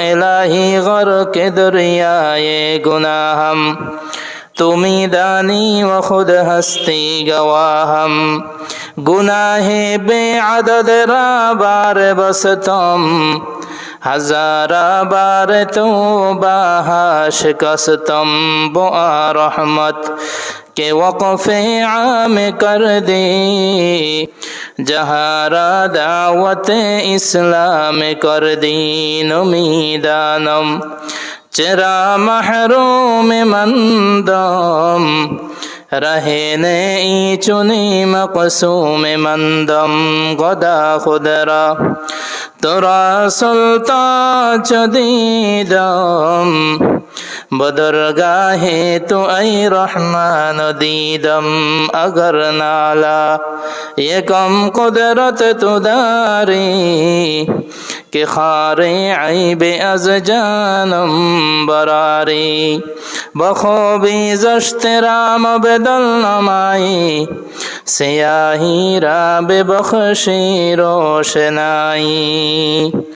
الہی غرق دریائے گناہ ہم تمی دانی و خود ہستی گواہ ہم گناہ بے عدد را بار بستم হাজারা বার তো বাহাস কস্তম্ব রহমত কে ওকফে আম কর দে যাহারা দাওয়াতে ইসলামে কর দিন মিদানম, চেরা মাহরুম মন্দম রহেনে চুনি মকসুম মন্দম, গদা খুদরা, তোরা সুলতা চদিদম বদর গাহে তো আই রহমান দিদম আগর নালা। একম কম কুদরত তুদারি কে খারে আইবে আজ জানম বরারি। বখবি জশতেরাম বেদল নমাই সিয়াহিরা বেবখশি রোশনাই।